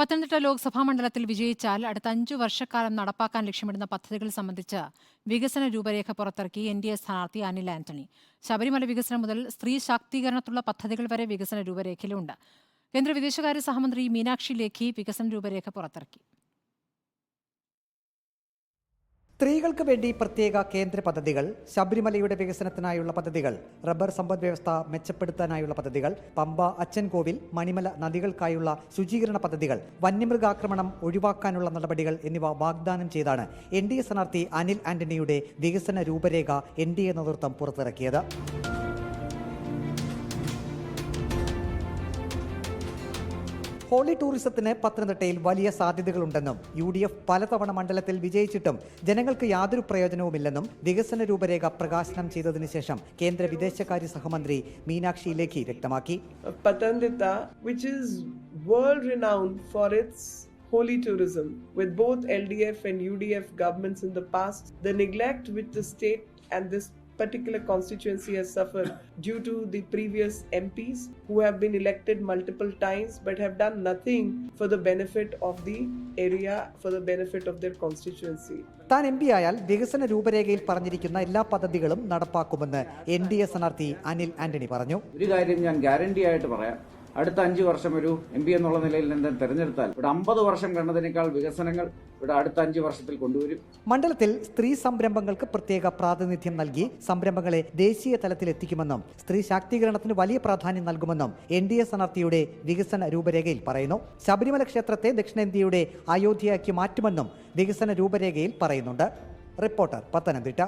പത്തനംതിട്ട ലോക്സഭാ മണ്ഡലത്തിൽ വിജയിച്ചാൽ അടുത്ത അഞ്ചു വർഷക്കാലം നടപ്പാക്കാൻ ലക്ഷ്യമിടുന്ന പദ്ധതികൾ സംബന്ധിച്ച് വികസന രൂപരേഖ പുറത്തിറക്കി എൻ ഡി എ സ്ഥാനാർത്ഥി അനിൽ ആന്റണി. ശബരിമല വികസനം മുതൽ സ്ത്രീ ശാക്തീകരണത്തുള്ള പദ്ധതികൾ വരെ വികസന രൂപരേഖയിലുണ്ട്. കേന്ദ്ര വിദേശകാര്യ സഹമന്ത്രി മീനാക്ഷി ലേഖി വികസന രൂപരേഖ പുറത്തിറക്കി. സ്ത്രീകൾക്ക് വേണ്ടി പ്രത്യേക കേന്ദ്ര പദ്ധതികൾ ശബരിമലയുടെ വികസനത്തിനായുള്ള പദ്ധതികൾ റബ്ബർ സമ്പദ് വ്യവസ്ഥ മെച്ചപ്പെടുത്താനായുള്ള പദ്ധതികൾ പമ്പ അച്ചൻകോവിൽ മണിമല നദികൾക്കായുള്ള ശുചീകരണ പദ്ധതികൾ വന്യമൃഗാക്രമണം ഒഴിവാക്കാനുള്ള നടപടികൾ എന്നിവ വാഗ്ദാനം ചെയ്താണ് എൻ ഡി എ സ്ഥാനാർത്ഥി അനിൽ ആന്റണിയുടെ വികസന രൂപരേഖ എൻ ഡി എ നേതൃത്വം പുറത്തിറക്കിയത്. ഹോളി ടൂറിസത്തിന് പത്തനംതിട്ടയിൽ വലിയ സാധ്യതകളുണ്ടെന്നും യു ഡി എഫ് പലതവണ മണ്ഡലത്തിൽ വിജയിച്ചിട്ടും ജനങ്ങൾക്ക് യാതൊരു പ്രയോജനവുമില്ലെന്നും വികസന രൂപരേഖ പ്രകാശനം ചെയ്തതിനു ശേഷം കേന്ദ്ര വിദേശകാര്യ സഹമന്ത്രി മീനാക്ഷി ലേഖി വ്യക്തമാക്കി which is world renowned for its holy tourism. With both LDF and UDF governments in the past, the neglect which the state and this particular constituency has suffered due to the previous MPs who have been elected multiple times but have done nothing for the benefit of the area, for the benefit of their constituency. താൻ M P ആയാൽ വികസന രൂപരേഖയിൽ പറഞ്ഞിരിക്കുന്ന എല്ലാ പദ്ധതികളും നടപ്പാക്കുമെന്ന് N D A സ്ഥാനാർത്ഥി അനിൽ ആന്റണി പറഞ്ഞു ഒരു കാര്യം ഞാൻ ഗ്യാരണ്ടി ആയിട്ട് പറയാം അടുത്ത അഞ്ച് വർഷം ഒരു എം പി എന്നുള്ള നിലയിൽ നിന്ന് തെരഞ്ഞെടുത്താൽ ഇവിടെ അമ്പത് വർഷം കണ്ടതിനേക്കാൾ വികസനങ്ങൾ ഇവിടെ അടുത്ത അഞ്ച് വർഷത്തിൽ കൊണ്ടുവരും. മണ്ഡലത്തിൽ സ്ത്രീ സംരംഭങ്ങൾക്ക് പ്രത്യേക പ്രാതിനിധ്യം നൽകി സംരംഭങ്ങളെ ദേശീയ തലത്തിൽ എത്തിക്കുമെന്നും സ്ത്രീ ശാക്തീകരണത്തിന് വലിയ പ്രാധാന്യം നൽകുമെന്നും എൻ ഡി എ സ്ഥാനാർത്ഥിയുടെ വികസന രൂപരേഖയിൽ പറയുന്നു. ശബരിമല ക്ഷേത്രത്തെ ദക്ഷിണേന്ത്യയുടെ അയോധ്യയാക്കി മാറ്റുമെന്നും വികസന രൂപരേഖയിൽ പറയുന്നുണ്ട്. റിപ്പോർട്ടർ പത്തനംതിട്ട.